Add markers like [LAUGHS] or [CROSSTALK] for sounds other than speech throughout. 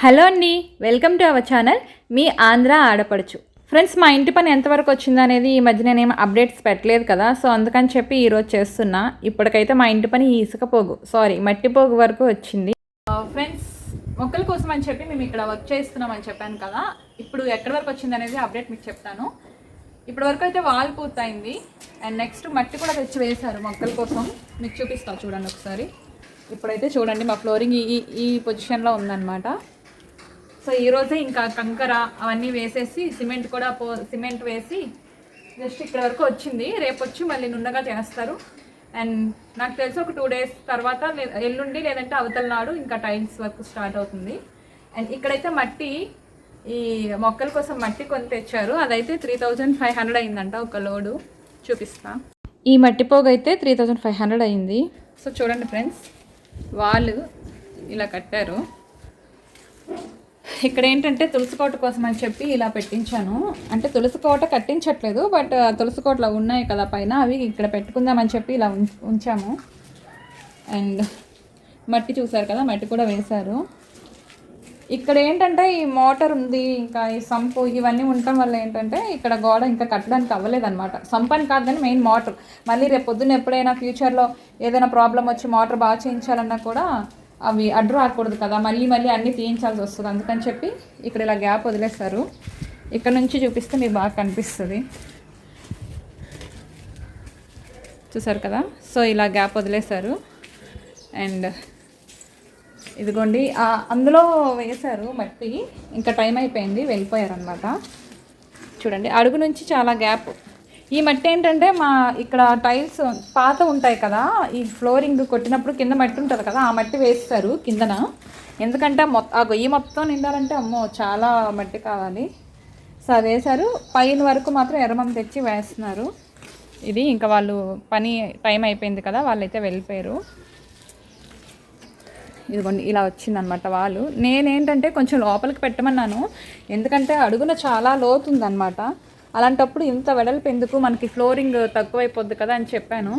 Hello అండి welcome to our channel. మీ ఆంధ్ర ఆడపడుచు. ఫ్రెండ్స్ మా ఇంటి పని ఎంతవరకు వచ్చిందనేది ఈ మధ్య నేనేం అప్డేట్స్ పెట్టలేదు కదా. సో అందుకని చెప్పి ఈరోజు చేస్తున్నా. ఇప్పటికైతే మా ఇంటి పని ఇసుక పోగు. సారీ మట్టి పోగు వరకు వచ్చింది. ఫ్రెండ్స్ మొక్కల కోసం అని చెప్పి మేము ఇక్కడ వర్క్ చేస్తున్నామని చెప్పాను కదా. ఇప్పుడు ఎక్కడి వరకు వచ్చింది అనేది అప్డేట్ మీకు చెప్తాను. ఇప్పటి వరకు అయితే వాల్ పూర్తయింది అండ్ నెక్స్ట్ మట్టి కూడా తెచ్చి వేశారు మొక్కల కోసం. మీకు చూపిస్తాను చూడండి ఒకసారి. ఇప్పుడైతే చూడండి మా ఫ్లోరింగ్ ఈ- ఈ పొజిషన్లో ఉందన్నమాట. సో ఈరోజే ఇంకా కంకర అవన్నీ వేసేసి సిమెంట్ కూడా పో సిమెంట్ వేసి జస్ట్ ఇక్కడ వరకు వచ్చింది. రేపు వచ్చి మళ్ళీ నున్నగా చేస్తారు. అండ్ నాకు తెలిసి ఒక టూ డేస్ తర్వాత ఎల్లుండి లేదంటే అవతల నాడు ఇంకా టైల్స్ వర్క్ స్టార్ట్ అవుతుంది. అండ్ ఇక్కడైతే మట్టి ఈ మొక్కల కోసం మట్టి కొని తెచ్చారు. అదైతే త్రీ థౌజండ్ ఫైవ్ హండ్రెడ్ అయిందంట ఒక లోడు. చూపిస్తా. ఈ మట్టి పోగు అయితే త్రీ థౌజండ్ ఫైవ్ హండ్రెడ్ అయింది. సో చూడండి ఫ్రెండ్స్ వాళ్ళు ఇలా కట్టారు. ఇక్కడ ఏంటంటే తులసి కోట కోసం అని చెప్పి ఇలా పెట్టించాను. అంటే తులసి కోట కట్టించట్లేదు బట్ తులసి కోటలో ఉన్నాయి కదా పైన అవి ఇక్కడ పెట్టుకుందామని చెప్పి ఇలా ఉం- ఉంచాము. అండ్ మట్టి చూసారు కదా మట్టి కూడా వేశారు. ఇక్కడ ఏంటంటే ఈ మోటార్ ఉంది ఇంకా ఈ సంపు ఇవన్నీ ఉండటం వల్ల ఏంటంటే ఇక్కడ గోడ ఇంకా కట్టడానికి అవ్వలేదన్నమాట. సంపు అని కాదు కానీ మెయిన్ మోటార్. మళ్ళీ రేపు పొద్దున్న ఎప్పుడైనా ఫ్యూచర్లో ఏదైనా ప్రాబ్లం వచ్చి మోటార్ బాగా చేయించాలన్నా కూడా అవి అడ్డు రాకూడదు కదా మళ్ళీ మళ్ళీ అన్నీ తీయించాల్సి వస్తుంది. అందుకని చెప్పి ఇక్కడ ఇలా గ్యాప్ వదిలేస్తారు ఇక్కడ నుంచి చూపిస్తే మీకు బాగా కనిపిస్తుంది. చూసారు కదా? సో ఇలా గ్యాప్ వదిలేశారు. అండ్ ఇదిగోండి అందులో వేశారు మట్టి. ఇంకా టైం అయిపోయింది వెళ్ళిపోయారు అనమాట చూడండి అడుగు నుంచి చాలా గ్యాప్ ఈ మట్టి ఏంటంటే మా ఇక్కడ టైల్స్ పాత ఉంటాయి కదా ఈ ఫ్లోరింగ్ కొట్టినప్పుడు కింద మట్టి ఉంటుంది కదా ఆ మట్టి వేస్తారు కిందన. ఎందుకంటే మొత్తం ఆ గొయ్యి మొత్తం నిండాలంటే అమ్మో చాలా మట్టి కావాలి. సో అది వేశారు. పైన వరకు మాత్రం ఎర్రమం తెచ్చి వేస్తున్నారు. ఇది ఇంకా వాళ్ళు పని టైం అయిపోయింది కదా వాళ్ళైతే వెళ్ళిపోయారు. ఇదిగోండి ఇలా వచ్చిందనమాట వాళ్ళు. నేనేంటంటే కొంచెం లోపలికి పెట్టమన్నాను. ఎందుకంటే అడుగున చాలా లోతుందనమాట. అలాంటప్పుడు ఇంత వెడల్పు ఎందుకు? మనకి ఫ్లోరింగ్ తక్కువైపోద్ది కదా అని చెప్పాను.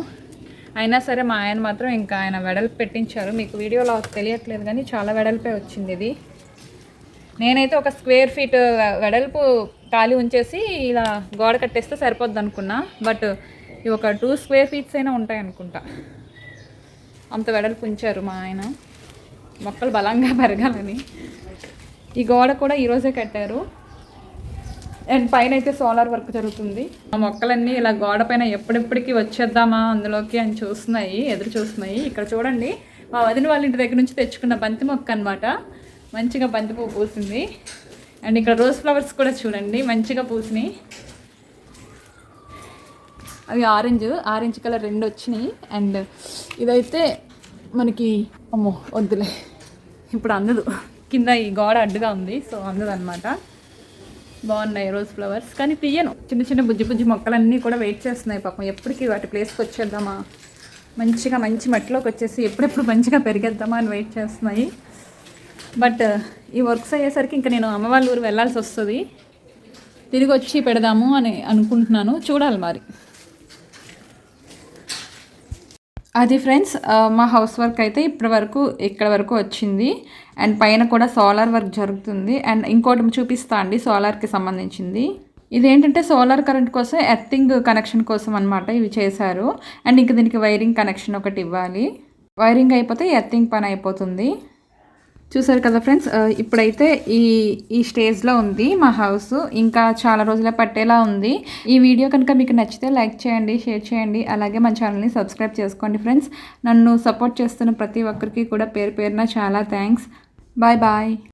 అయినా సరే మా ఆయన మాత్రం ఇంకా ఆయన వెడల్పు పెట్టించారు. మీకు వీడియోలో తెలియట్లేదు కానీ చాలా వెడల్పే వచ్చింది ఇది. నేనైతే ఒక స్క్వేర్ ఫీట్ వెడల్పు ఖాళీ ఉంచేసి ఇలా గోడ కట్టేస్తే సరిపోద్ది అనుకున్నా బట్ ఇవి ఒక టూ స్క్వేర్ ఫీట్స్ అయినా ఉంటాయి అనుకుంటా అంత వెడల్పు ఉంచారు మా ఆయన. మొక్కలు బలంగా [LAUGHS] పెరగాలని. ఈ గోడ కూడా ఈరోజే కట్టారు. అండ్ పైన అయితే సోలార్ వర్క్ జరుగుతుంది. ఆ మొక్కలన్నీ ఇలా గోడ పైన ఎప్పుడెప్పటికి వచ్చేద్దామా అందులోకి అని చూస్తున్నాయి ఎదురు చూస్తున్నాయి. ఇక్కడ చూడండి మా వదిన వాళ్ళ ఇంటి దగ్గర నుంచి తెచ్చుకున్న బంతి మొక్క అనమాట మంచిగా బంతి పువ్వు పూసింది. అండ్ ఇక్కడ రోజ్ ఫ్లవర్స్ కూడా చూడండి మంచిగా పూసినాయి. అవి ఆరెంజ్ ఆరెంజ్ కలర్ రెండు వచ్చినాయి. అండ్ ఇదైతే మనకి అమ్మో వద్దులే. ఇప్పుడు అందదు. కింద ఈ గోడ అడ్డుగా ఉంది సో అందదు అనమాట బాగున్నాయి రోజ్ ఫ్లవర్స్ కానీ తీయను. చిన్న చిన్న బుజ్జి బుజ్జి మొక్కలన్నీ కూడా వెయిట్ చేస్తున్నాయి పాపం. ఎప్పటికీ వాటి ప్లేస్కి వచ్చేద్దామా? మంచిగా మంచి మట్టిలోకి వచ్చేసి ఎప్పుడెప్పుడు మంచిగా పెరిగేద్దామా అని వెయిట్ చేస్తున్నాయి. బట్ ఈ వర్క్స్ అయ్యేసరికి ఇంకా నేను అమ్మ వాళ్ళ ఊరు వెళ్ళాల్సి వస్తుంది. తిరిగి వచ్చి పెడదాము అని అనుకుంటున్నాను. చూడాలి మరి. అది ఫ్రెండ్స్ మా హౌస్ వర్క్ అయితే ఇప్పటి వరకు ఇక్కడ వరకు వచ్చింది. అండ్ పైన కూడా సోలార్ వర్క్ జరుగుతుంది. అండ్ ఇంకోటి చూపిస్తా అండి సోలార్కి సంబంధించింది. ఇదేంటంటే సోలార్ కరెంట్ కోసం ఎర్తింగ్ కనెక్షన్ కోసం అనమాట ఇవి చేశారు. అండ్ ఇంక దీనికి వైరింగ్ కనెక్షన్ ఒకటి ఇవ్వాలి. వైరింగ్ అయిపోతే ఎర్తింగ్ పని అయిపోతుంది. చూసారు కదా ఫ్రెండ్స్? ఇప్పుడైతే ఈ ఈ స్టేజ్లో ఉంది మా హౌస్. ఇంకా చాలా రోజులే పట్టేలా ఉంది. ఈ వీడియో కనుక మీకు నచ్చితే లైక్ చేయండి షేర్ చేయండి. అలాగే మా ఛానల్ని సబ్స్క్రైబ్ చేసుకోండి ఫ్రెండ్స్. నన్ను సపోర్ట్ చేస్తున్న ప్రతి ఒక్కరికి కూడా పేరు పేరున చాలా థ్యాంక్స్. Bye bye.